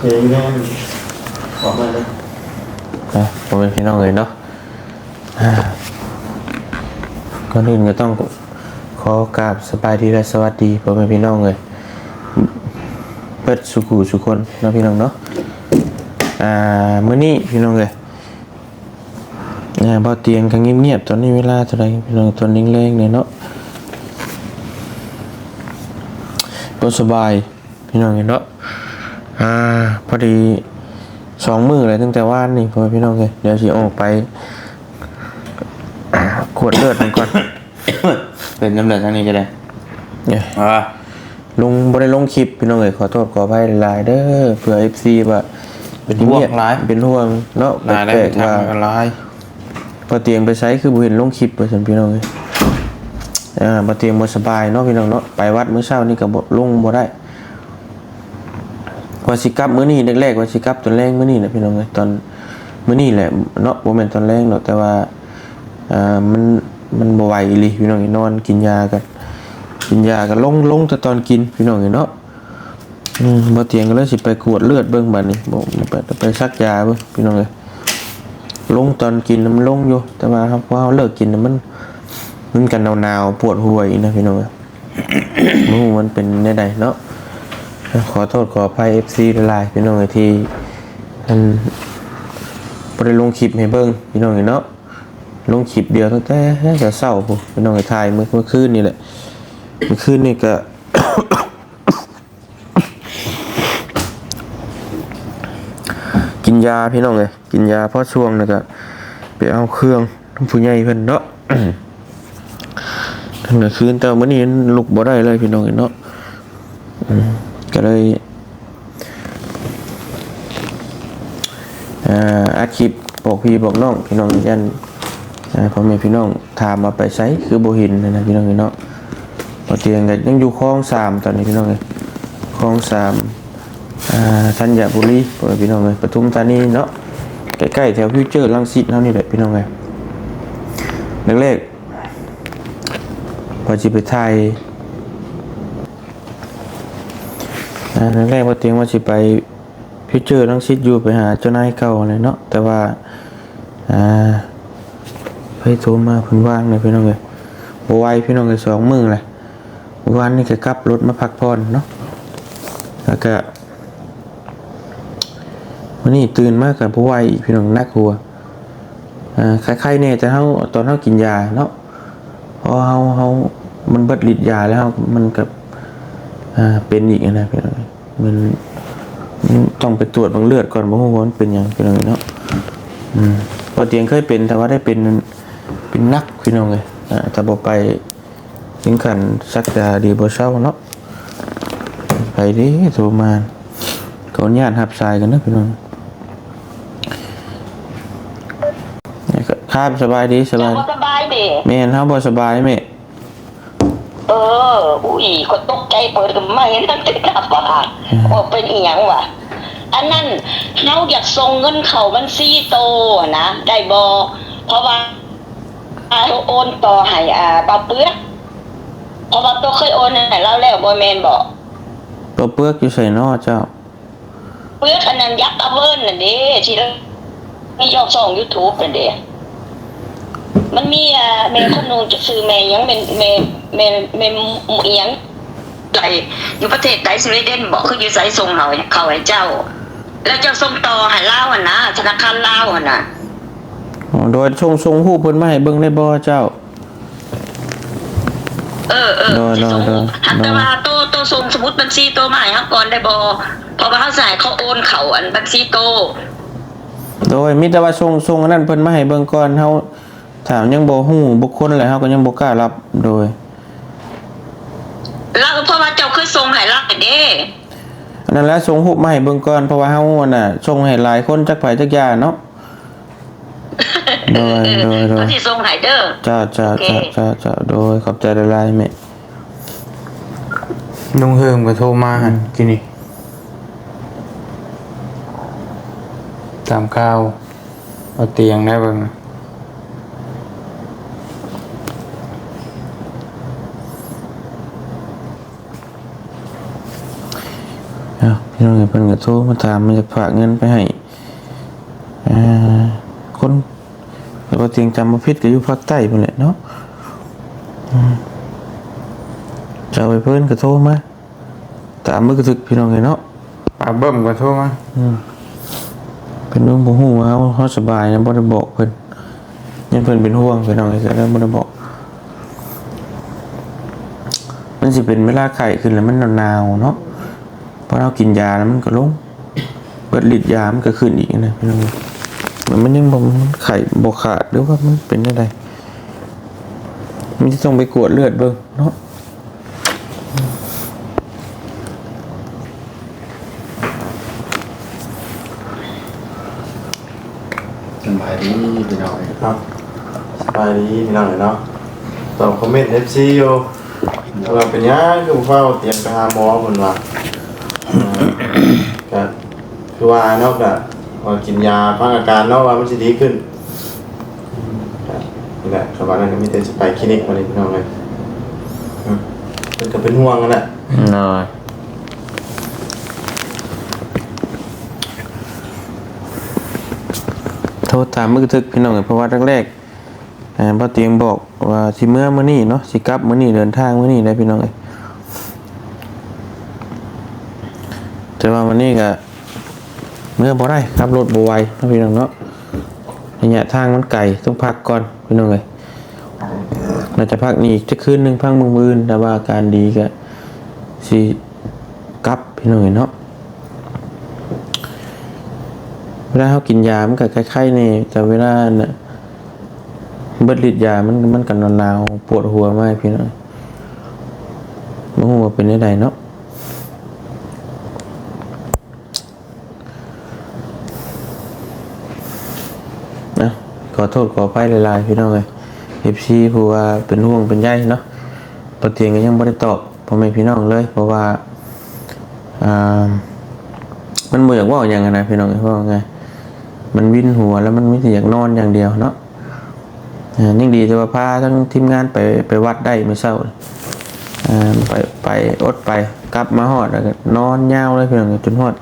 เจ๊แม่ขอมาเลยอะผมเป็นพี่น้องเลยเนาะก่อนอื่นก็ต้องขอกราบสบายดีและสวัสดีผมเป็นพี่น้องเลยเปิดสุขุสุคนนะพี่น้องเนาะอ่ามื้อนี้พี่น้องเลยอ่าบ่เตียงก็เงียบๆตอนนี้เวลาเท่าไรพี่น้องตอนนี้เร่งๆเนี่ยเนาะบ่สบายพี่น้องเนาะ อ่า พอดีสองมือเลยตั้งแต่ว่านนี่พ่อพี่น้องเลยเดี๋ยวสิออกไปอ่าขวดเลือดมันก่อนเป็นน้ำเหลืองทางนี้ก็ได้เนี่ยอ่าลุงบ่ได้ลงคลิปพี่น้องเลยขอโทษขออภัยหลายๆเด้อเผื่อ FC ว่าเป็นห่วงร้ายเป็นห่วงเนาะนายได้แปลกๆทาว่างร้ายพอเตียงไปใช้คือบ่เห็นลงคลิปว่าซั่นพี่น้องเลยอ่าบ่เตียงบ่สบายเนาะพี่น้องเนาะไปวัดมื้อเช้านี่ก็บ่ลงบ่ได้ ว่าสิกับมื้อนี้แรกๆว่าสิกับตอนแรกมื้อนี้แหละพี่น้องเอ้ยตอนมื้อนี้แหละเนาะบ่แม่นตอนแรกหรอกแต่ว่าอ่ามันมันบ่ไหวอีหลีพี่น้องเอ้ยนอนกินยากันกินยากันลงลงแต่ตอนกินพี่น้องเอ้ยเนาะอืมบ่เตียงก็เลยสิไปกวดเลือดเบิ่งบัดนี้บ่ไปไปซักยาเบิ่งพี่น้องเอ้ยลงตอนกินมันลงอยู่ แต่ว่าครับพอเราเลิกกินมันมันกันหนาวๆปวดหัวอีกนะพี่น้องเอ้ยบ่รู้มันเป็นได้ใดเนาะ ขอโทษขออภัย FC หลายพี่น้องไอที่มันบ่ได้ลงคลิปให้เบิ่งพี่น้องไอ้เนาะลงคลิปเดียวตั้งแต่แต่เช้าพุ่นพี่น้องไอ้ถ่ายเมื่อเมื่อคืนนี่แหละเมื่อคืนนี่ก็กินยาพี่น้องเลยกินยาเพราะช่วงนี่ก็ไปเอาเครื่องผู้ใหญ่เพิ่นเนาะทั้งกลางคืนแต่มื้อนี้ลุกบ่ได้เลยพี่น้องเอ้ยเนาะ ก็เลยอัดคลิปบอกพี่บอกน้องพี่น้องยันอ่าพ่อแม่พี่น้องถามมาไปใช้คือโบหินนะพี่น้องเนาะพอเตียงกันยังอยู่คลองสามตอนนี้พี่น้องเลยคลองสามอ่าธัญบุรีพ่อแม่พี่น้องเลยปทุมธานีเนาะใกล้ๆแถวฟิวเจอร์ลังสิตเท่านี้แหละพี่น้องเลยแรกๆพอจิไปไทย อ่า แรกว่าเตียงว่าสิไปพิเจอร์ลังซิดอยู่ไปหาเจ้านายเก่าเลยเนาะแต่ว่าอ่าไปโทรมาเพิ่นว่างเลยพี่น้องเลยบ่ไหวพี่น้องเลยสองมือเลยวันนี้ก็กลับรถมาพักผ่อนเนาะแล้วก็วันนี้ตื่นมากกับบ่ไวอีกพี่น้องนักหัวอ่าคล้ายๆเนี่ยแต่เฮาตอนเฮากินยาเนาะพอเฮาเฮามันเบิดฤทธิ์ยาแล้วมันกับ เป็นอีกนะพี่น้องมันมันต้องไปตรวจบางเลือดก่อนเพราะว่ามันเป็นอย่างพี่น้องเนาะอืมพอเตียงเคยเป็นแต่ว่าได้เป็นเป็นนักพี่น้องเลยอ่าถ้าบอกไปถึงขันสักดาดีบ่เศร้าเนาะไปดิโทรมาขออนุญาตหับสายกันนะพี่น้องครับสบายดีสบายบ่สบายเด้แม่นเฮาบ่สบายแม่เอออุ้ยคนตกใจเปิดกันมาเห็นตั้งแต่หน้าปากว่าเป็นอีหยังวะอันนั้นเราอยากส่งเงินเข้าบัญชีโตนะได้บ่เพราะว่าเราโอนต่อให้อ่าปาเปื้อกเพราะว่าโตเคยโอนให้เราแล้วบ่แม่นบ่ตัวเปลือกอยู่ใส่นอเจ้า เปื้อกอันนั้นยักษ์อเวิร์นน่ะเด้ที่เรามียอดส่อง YouTube น่ะเด้มันมีอ่าแม่คนหนึงจะซื้อแม่หยังแม่ แม่แม่แม่อีหยังไกอยู่ประเทศไกสวีเดนบอกคืออยู่ไสส่งเขาเขาให้เจ้า แล้วเจ้าส่งต่อให้ลาวอะนะธนาคารลาวอะนะอ๋อโดยชงชงหูปเพิ่นมาให้เบิ่งได้บ่เจ้า เออเออโดยสิส่งโดยหันโดยแต่ว่าโตโตส่งสมุดบัญชีโตมาให้เฮาก่อนได้บ่เพราะว่าเฮาใส่เขาโอนเขาอันบัญชีโต โดยมีแต่ว่าชงชงอันนั้นเพิ่นมาให้เบิ่งก่อนเฮาถามยังบ่ฮู้บุคคลเลยเฮาก็ยังบ่กล้ารับโดย แล้วเพราะว่าเจ้าเคยส่งให้ลาวเด้อันนั้นแหละส่งรูปมาให้เบิ่งก่อนเพราะว่าเฮาอะน่ะส่งให้หลายคนจักไผจักอย่างเนาะโดยโดยโดยเขาสิส่งให้เด้อจ้าจ้าโอเคจ้าจ้าจ้าโดยขอบใจหลายๆแม่ลุงเฮิมก็โทรมาหันกินนี่ตามข้าวเอาเตียงได้เบิ่ง เอ้า พพี่น้องเพิ่นก็โทรมาถามมันจะฝากเงินไปให้อ่าคนแต่ว่าเตียงจำบ่ผิดก็อยู่ภาคใต้พุ่นแหละเนาะอืมจะเอาไปเพิ่นก็โทรมาตามมือกระทึกพี่น้องเลยเนาะปาเบิ่มก็โทรมาเป็นเรื่องบ่ฮู้ว่าเฮาสบายนะบ่ได้บอกเพิ่นยังเพิ่นเป็นห่วงพี่น้องเลยก็เลยบ่ได้บอกมันสิเป็นเวลาไข้ขึ้นแล้วมันหนาวๆเนาะ พอเรากินยาแล้วมันก็ลงเบิดฤทธิ์ยามันก็ขึ้นอีกนะพี่น้องมันมันยังบ่มันไข้บ่ขาดหรือว่ามันเป็นจังไดมันจะต้องไปกวดเลือดเบิ่งเนาะสบายดีพี่น้องครับสบายดีพี่น้องเนาะตอบคอมเมนต์ FC อยู่ว่าเป็นยังคือเฝ้าเตรียมไปหาหมอคนว่า ก็คือว่าเนาะก็ว่ากินยาพักอาการเนาะว่ามันจะดีขึ้นนี่แหละครับว่านั้นก็มีแต่จะไปคลินิกมาเลยพี่น้องเลยมเพิ่นก็เป็นห่วงกันแหละน้อยโทษตามมือทึกพี่น้องเอ้ยเพราะว่าแรกๆพ่อเตียงบอกว่าสิเมื่อมื้อนี้เนาะสิกลับมื้อนี้เดินทางมื้อนี้ได้พี่น้องเอ้ย แต่ว่าวันนี้ก็เมื่อบ่ได้ขับรถบ่ไวนาะพี่น้องเนาะระยะทางมันไกลต้องพักก่อนพี่น้องเอ้ยน่าจะพักนี่จะคืนหนึ่งพักมื้ออื่นแต่ว่าอาการดีก็สิกลับพี่น้องเห็นเนาะเวลาเขากินยา มันก็คล้ายๆนี่แต่เวลาน่ะเบิดฤทธิ์ยา มันมันกันหนาวๆปวดหัวมากพี่น้องมันหัวาเป็นได้ใดเนาะขอ โทษขอไปหลายๆพี่น้องเลยเอฟซีผู้ว่าเป็นห่วงเป็นใยเนาะปะเตียงก็ยังไม่ได้ตอบพ่อแม่พี่น้องเลย เพราะว่าอ่ามันเหมือนว่าอย่างไงนะพี่น้องว่าไงมันวินหัวแล้วมันไม่อยากนอนอย่างเดียวเนาะอ่ายิ่งดีแต่ว่าพาทั้งทีมงานไปไปวัดได้ไม่เศร้าอ่าไปไปอดไปกลับมาหอดนอนยาวเลยพี่น้องจนหอด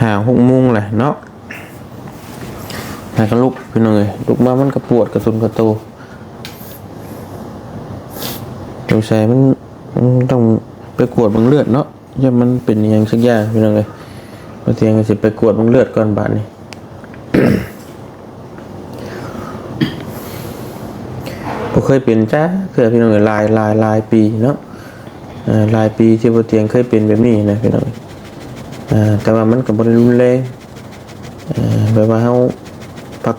หาหกมุงเลยเนาะ แล้วก็ลุกพี่น้องเลยลุกมามันก็ปวดกระตุนกระโตสงสัยมันมันต้องไปกวดบังเลือดเนาะย่ามันเป็นยังสักอย่างพี่น้องเลยมาเตียงก็สิไปกวดบังเลือดก่อนบาดนี้ผมเคยเป็นจ้าเพื่อพี่น้องเลยลายลายลายปีเนาะลายปีที่บ่เตียงเคยเป็นแบบนี้นะพี่น้องอ่าแต่ว่ามันก็บ่ได้รุนแรงแบบว่าเฮา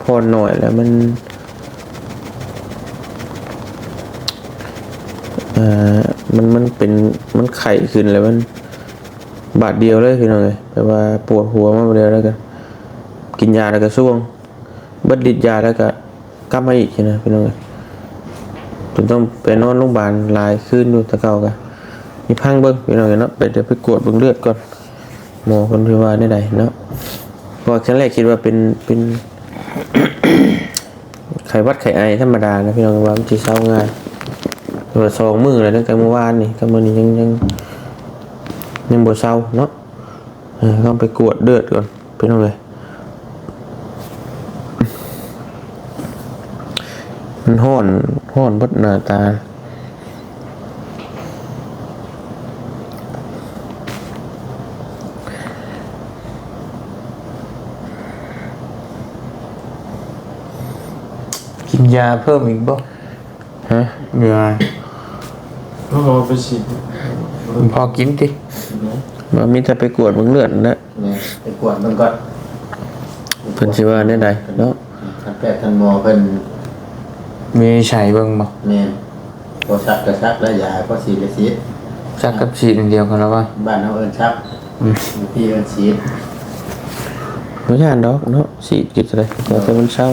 พอนหน่อยแล้วมันอ่ามันมันเป็นมันไข่ขึ้นเลยมัน บาดเดียวเลยพี่น้องเลยแปลว่าปวดหัวมาเดียวแล้วกันกินยาแล้วก็ส่วงบิดฤทธิ์ยาแล้วก็กลับมาอีกนะพี่น้องจนต้องไปนอนโรงพยาบาลลายคืนอยู่แตะเก่ากันมีพังเบิ้งพี่น้องเอ้ยเนาะไปเดี๋ยวไปกวดเบิ้งเลือดก่อนหมอคนที่ว่าได้ใดเนาะพราะว่าครั้งแรกคิดว่าเป็นเป็น ไข่วัดไข่ไอธรรมดานะพี่น้องว่ามันจะเศร้าง่ายตัวสองมือเลยตั้งแต่เมื่อวานนี่ก็มือนี้ยังยังยังบ่เศร้าเนาะต้องไปกวดเดือดก่อนพี่น้องเลยมันห่อนห่อนบดหน้าตา ยาเพิ่มอีกบ่ฮะเหงื่อก็รอไปฉีดพอกินติว่ามีแต่ไปกวดเบิ่งเลือดนะเนี่ยไปกวดมันก่อนเพิ่นสิว่าได้ใดเนาะทันแพทย์ทันหมอเพิ่นมีใช้เบิ่งบ่แม่นพอชักก็ชักแล้วยาก็ฉีดก็ฉีดจักกับฉีดอันเดียวกันแล้วว่าบ้านเฮาเอิ้นชักพี่เอิ้นฉีดบ่ย่านดอกเนาะสิกินอะไรก็แต่มันเศร้า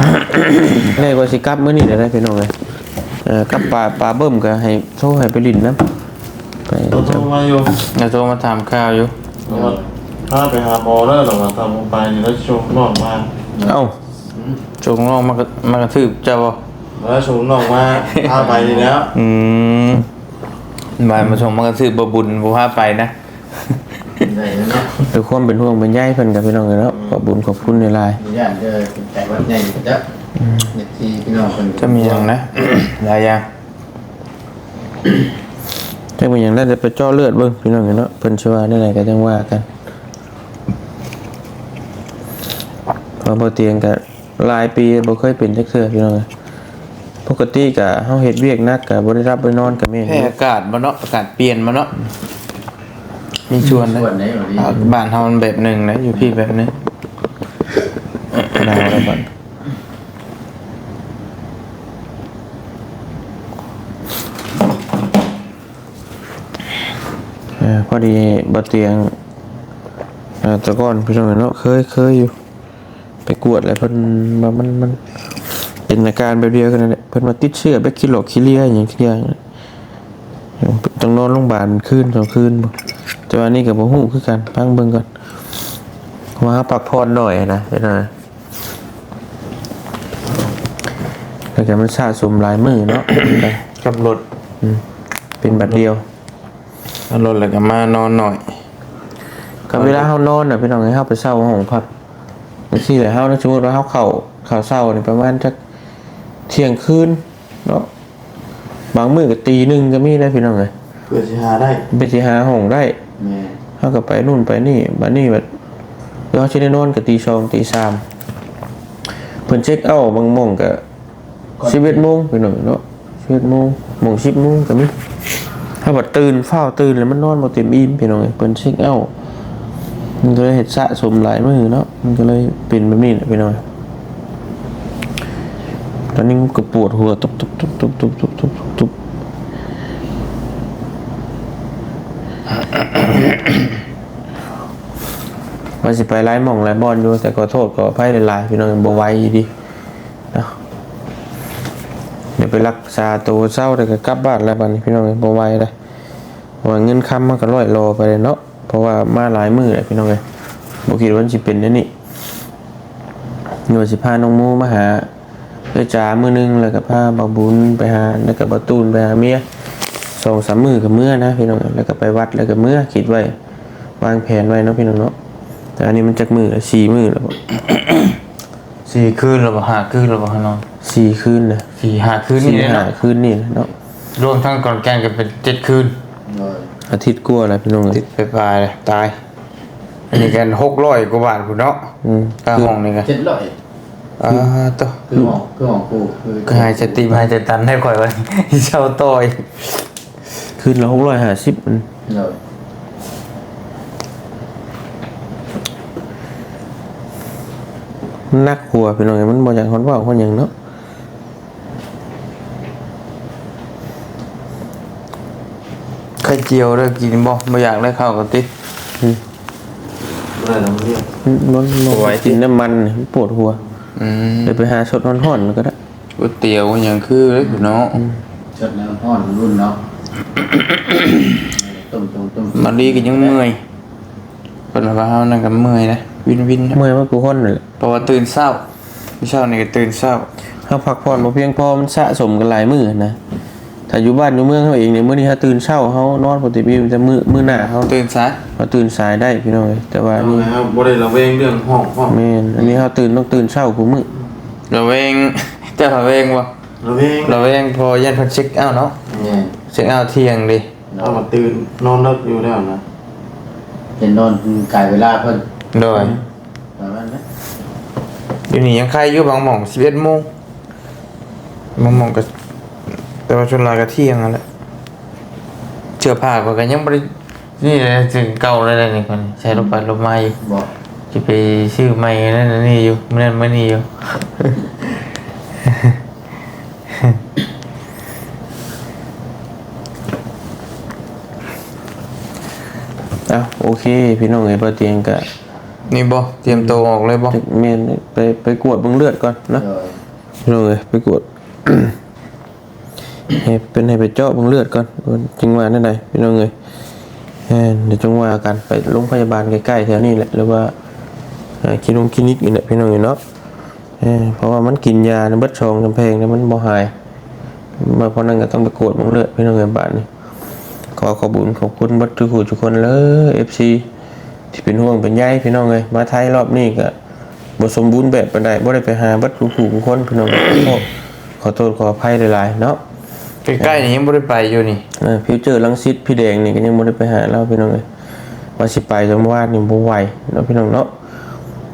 แม่แรกว่าสิกลับมื้อนี้ได้พี่น้องเลยเอ่อกลับป่าป่าเบิ่มก็ให้โทรให้ไปลิ้นนํไปเราต้องมาอยู่เราโทรมาถามข่าวอยู่เราว่าถ้าไปหาหมอแล้วหรอว่าทำลงไปนี่แล้วชงนอกมาเอ้าจงลองมากระมากระทืบเจ้าบ่แล้วชงนอกมาพาไปนี่แล้วอืมบายมาชงมากระทืบบ่บุญบ่พาไปนะได้แล้วเนาะด้วยความเป็นห่วงเป็นใยเพิ่นกับพี่น้องเนาะ ขอบคุญขอบคุณในไลน์ญาติเด้อเป็นแต่วัดใหญ่เด้อเด็กที่พี่น้องเพิ่นจะมีอย่างนะหลายอย่างจังเป็นอย่างนั้นจะไปเจ่อเลือดเบิ่งพี่น้องเนาะเพิ่นสิว่าได้ไหนก็จังว่ากันเพอบ่เตียงก็หลายปีบ่เคยเป็นจักเทื่อพี่น้องเอ้ยปกติก็เฮาเฮ็ดเวียกหนักก็บ่ได้รับบ่ได้นอนก็แม่นอแค่ยู่อากาศมาเนาะอากาศเปลี่ยนมาเนาะมีชวนนะส่วนไหนบ่ดีอ่าบ้านเฮามันแบบหนึ่งนะอยู่พี่แบบหนึงห นาวแล้วบัดเออพอดีบ่เตียงต่ก่อนพี่น้องเนาะเคยเคยอยู่ ไปกวดแล้วเพิ่นว่ามันมันเป็นอาการแบบเดียวกันนั่นแหละเพิ่นมาติดเชื้อแบคทีโรคิเลียอย่างที่อย่างต้องนอนโรงพยาบาลคืนสองคืนแต่ว่านี่ก็บ่ฮู้คือกันพังเบิ่งก่อนว่าพักผ่อนหน่อยนะเดี๋ยวหน่อย แล้วก็มันสะสมหลายมื้อเนาะ กับรถอืมเป็นบัดเดียวเอารถแล้วก็มานอนหน่อยก็เวลาเฮานอนน่ะพี่น้องให้เฮาไปเช่าห้องพักจังซี่แหละเฮานะสมมุติว่าเฮาเข้าเข้าเช้านี่ประมาณจักเที่ยงคืนเนาะบางมื้อก็ตีหนึ่งก็มีได้พี่น้องเอ้ยเพื่อสิหาได้ไปสิหาห้องได้แม่เฮาก็ไปนู่นไปนี่บัดนี้บัดเดี๋ยวเฮาสิได้นอนก็ตีสองตีสามเพิ่นเช็คเอาท์บางหม่องก็ 11โมงพี่น้องเนาะ11โมงโมง10โมงก็มีถ้าบัดตื่นเฝ้าตื่นแล้วมันนอนบ่เต็มอิ่มพี่น้อยเพิ่นเช็คเอามันก็เลยเห็ดสะสมหลายมือเนาะมันก็เลยเป็นแบบนี้ไปหน่อยตอนนี้มันก็ปวดหัวตุบตุบตุบตุบตุบตุบตุบตุบตุบว่าสิไปไล่หม่องไล่บอลอยู่แต่ก็โทษก็อภัยหลายๆพี่น้องบ่ไวอยู่ดีเนาะเดี๋ยว ไปรักษาตัวเศร้าแต่ก็กลับบ้านแล้วบัดนี้พี่น้องบ่ไหวเลยเพราะว่าเงินค้ำมันก็ร้อยโลไปเลยเนาะเพราะว่ามาหลายมือเลยพี่น้องเลยบ่คิดว่ามันสิเป็นแนวนี่หน่วยสิพาน้องมูมาหาเอ้ยจ๋ามือหนึงแล้วก็พาบ่าบุญไปหาแล้วก็บ่าตูนไปหาเมียสองสามมือกับเมื่อนะพี่น้องแล้วก็ไปวัดแล้วก็เมื่อคิดไว้วางแผนไว้เนาะพี่น้องเนาะแต่อันนี้มันจักมือสี่มือแล้วสี่คืนหรือปล่ห้าคืนหรือเปล่ฮะน้อง สี่คืนนะสี่ห้าคืนสี่นี่เลยห้าเนาะคืนนี่นะเนาะรวมทั้งก่อนแกงกันเป็นเจ็ดคืนเลยอาทิตย์กลัวาแล้วพี่น้องเอ้ติยดไปปลายเลยตาย อันนี้กันหกร้อยกว่าบาทคุณเนาะอืมค่าห้องนี่กันเจ็ดร้อยอ่าตัวคือหมอคือหมอกูคือก็หายจะตีหายจะตันให้ข่อยไว้เช่าต่อยคืนละหกร้อยห้าสิบมันเลยมันนักหัวพี่น้องเอ้ยมันบ่อยากคนเว่าคนหยังเนาะ ข่เจียวเด้อกินบ่ไม่อยากได้ข้าวกับติได้แล้วเนี่ยมันมันไหวจริกิงนน้ำมันนี่มันปวดหัวอืมเดี๋ยวไปหาสดร้อนๆก็ได้ก๋วยเตี๋ยวอย่างคือเลยคุณเนาะเชิดแล้วห่อนรุ่นเนาะต้มต้มต้มมาดีก็ยังเมื่อยเป็นว่าเฮานั่นก็เมื่อยนะวินวินนะเมื่อยมากกูห้อนเลยเพราะว่าตื่นเช้าไม่เช้านี่ก็ตื่นเช้าถ้าพักผ่อนมาเพียงพอมันสะสมกันหลายมื้อนะ ถ้าอยู่บ้านอยู่เมืองเขาเองเนี่ยมื้อนี้ถ้าตื่นเช้าเขานอนปกติมีแต่มื้อมื้อหน้าเขาตื่นสายเขาตื่นสายได้พี่น้องเอ้ยแต่ว่าเอานี่ไงครับบ่ได้ระแวงเรื่องห้องห้องแม่นอันนี้เขาตื่นต้องตื่นเช้ากูมื้อเราเองเจ้าเราเองบ่ระแวงเราเองพอยันพักเช็คเอาท์เนาะเนี่ยเช็คเอาท์เที่ยงดิเอามาตื่นนอนนับอยู่แล้วนะเห็นนอนกายเวลาเพิ่นโดยประมาณนั้นเดี๋ยวนี้ยังใครอยู่บางหม่อง11โมงบางหม่องก็ แต่ว่าชนลายก็เที่ยงนั่นแหละเสื้อผ้าก็ยังบ่ได้นี่เลยถึงเก่าเลยนี่คนใช้รถไปรถมาอยู่บอกจะไปชื่อใหม่นั่นนนนี่อยู่เมื่อนั้นเมื่อนี้อยู่ อะโอเค พี่น้องเอ้ยบ่เตียงก็นี่บ่เตรียมตัวออกเลยบ่แม่นไปไปกวดเบิ่งเลือดก่อนเนาะเออพี่น้องเอ้ยไปกวด ให้เป็นให้ไปเจาะเบิ่งเลือดก่อนจังหวะนั่นใดพี่น้องเอ้ยเดี๋ยวจังหวะกันไปโรงพยาบาลใกล้ๆแถวนี้แหละหรือว่าคลินิกคลินิกนี่แหละพี่น้องเอ้ยเนาะเพราะว่ามันกินยาในบิดชองกำแพงแล้วมันบ่หายมาเพราะนั้นก็ต้องไปกดบงเลือดพี่น้องเอ้ยบาดนี้ขอขอบุญขอบคุณบัดทุกผู้ทุกคนเลย FC ที่เป็นห่วงเป็นใยพี่น้องเลยมาไทยรอบนี้ก็บ่สมบูรณ์แบบปานใดบ่ได้ไปหาบัดผู้ผู้คนพี่น้องขอขอโทษขออภัยหลายๆเนาะ ใกล้ๆนี่ยังบ่ได้ไปอยู่นี่เออฟิวเจอร์ลังสิตพี่แดงนี่ก็ยังบ่ได้ไปหาเราพี่น้องเลยว่าสิไปจังหวัดนี่บ่ไหวเนาะพี่น้องเนาะ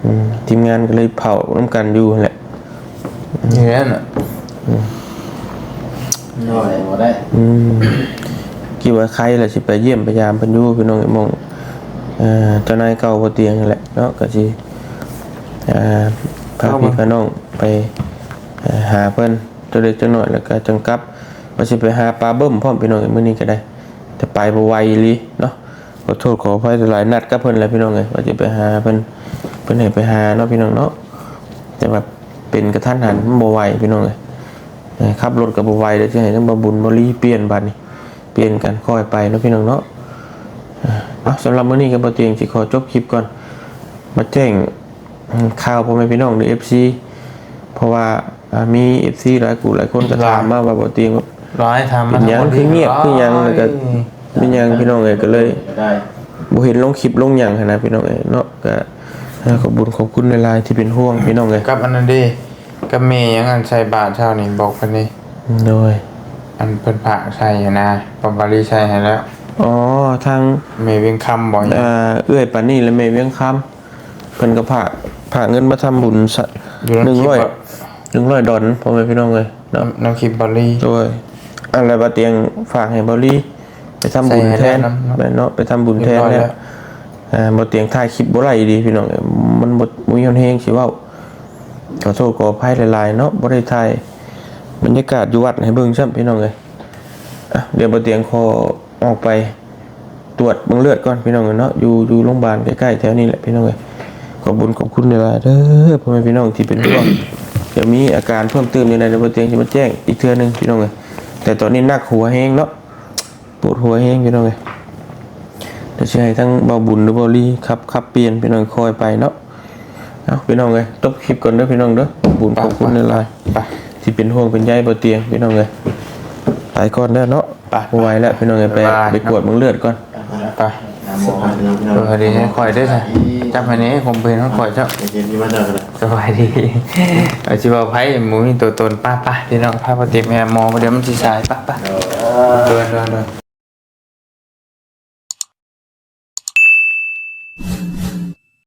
อืมทีมงานก็เลยเผาน้ำกันอยู่นั่นแหละนี่แหละน่ะน้อยบ่ได้อืมคิดว่าใครล่ะสิไปเยี่ยมพยายามเพิ่นอยู่พี่น้องไอ้หมองเอ่อเจ้านายเก่าบ่เตียงนั่นแหละเนาะก็สิอ่าพาพี่พาน้องไปเอ่อหาเพิ่นตัวเล็กตัวน้อยแล้วก็จังกลับ ว่าสิไปหาปลาเบิ่มพร้อมพี่น้องไอ้มื้อนี้ก็ได้ แต่ไปบ่ไวลีเนาะขอโทษขออภัยหลายนัดกับเพิ่นแหละพี่น้องเอ้ยว่าสิไปหาเพิ่นเพิ่นให้ไปหาเนาะพี่น้องเนาะแต่ว่าเป็นกระทันหันมันบ่ไวพี่น้องเอ้ยขับรถกับบไวเดี๋ยวจะให้ทั้งบบุญบรีเปลี่ยนบัตรนี่เปลี่ยนกันค่อยไปเนาะพี่น้องเนาะเอาสำหรับมื้อนี้กับบเตียงสิขอจบคลิปก่อนมาแจ้งข่าวพ่อแม่พี่น้องในเอฟซีเพราะว่ามีเอฟซีหลายกลุ่มหลายคนก็ถามมาว่าบ่เตียงว่า ร้อยทำเป็นหยังคือเงียบคือหยังแล้วก็เป็นหยังพี่น้องเอ้ยก็เลยก็ได้บ่เห็นลงคลิปลงหยังหั้นนะพี่น้องเอ้ยเนาะก็อ่าขอบคุญขอบคุณในไลน์ที่เป็นห่วงพี่น้องเอ้ยกับอันนั้นดิกับเมย์ยังอันใส่บาทเท่านี้บอกเพิ่นนี่โดยอันเพิ่นผากใส่อะนะปอมบารีใส่ให้แล้ว อ๋อทางเมย์เวียงคำบ่อยเอ่อเอื้อยปานนี่และแม่เวียงคำเพิ่นก็พากพากเงินมาทำบุญสะอยู่ในหนึ่งคลิปร้อยอะหนึ่งร้อยดอลพ่อแม่พี่น้องเลยเนาะ น้ำคลิปบอลลี่โดย อะไรบาเตียงฝากให้บอลลี่ไปทำบุญใส่ให้แทนแล้วนะไปเนาะไปทำบุญแทนเรียบร้อยแล้วแล้วอ่าบาเตียงถ่ายคลิปบ่ไหลดีพี่น้องเอ้ยมันบ่มุยอนเฮงสิเว้าขอโทษขออภัยหลายๆเนาะบ่ได้ถ่ายบรรยากาศอยู่วัดให้เบิ่งซ้ำพี่น้องเอ้ยอะเดี๋ยวบาเตียงขอออกไปตรวจเบิ่งเลือดก่อนพี่น้องเอ้ยเนาะอยู่อยู่โรงพยาบาลใกล้ๆแถวนี้แหละพี่น้องเอ้ยขอบคุญขอบคุณเวลายๆเด้อพ่อแม่พี่น้องที่เป็นห่วงเดี๋ยวมีอาการเพิ่มเติมอยู่ในระบบเตียงจะมาแจ้งอีกเทื่อหนึงพี่น้องเอ้ย แต่ตอนนี้นักหัวแห้งเนาะปวดหัวแห้งพี่น้องเอ้ยเดี๋ยวจะให้ทั้งเบาบุญหรือเบาลี่ครับครับเปลี่ยนพี่น้องคอยไปเนาะเอาพี่น้องเอ้ยตบคลิปก่อนเด้อพี่น้องเด้อบุญขอบคุณในไลน์ไปที่เป็นห่วงเป็นใยเบาเตียงพี่น้องเอ้ยไปก่อนเด้อเนาะไปบ่ไหวแล้วพี่น้องเอ้ยไปบ๊ายบายไปกวดเบิ่งเลือดก่อนไปน้ำหมอสวัสดีให้คอยด้วยจ้ะจำอันนี้ผมเป็นต้องคอยเจ้าเย็นๆนี่มาจากกันเลย สบายดีเอาชิบะไพ่หมูมีตัวตนป้าป้าพี่น้องพาปฏิแม่หมอมาเดี๋ยวมันสิสายป้าป้าเดินเดินเดิน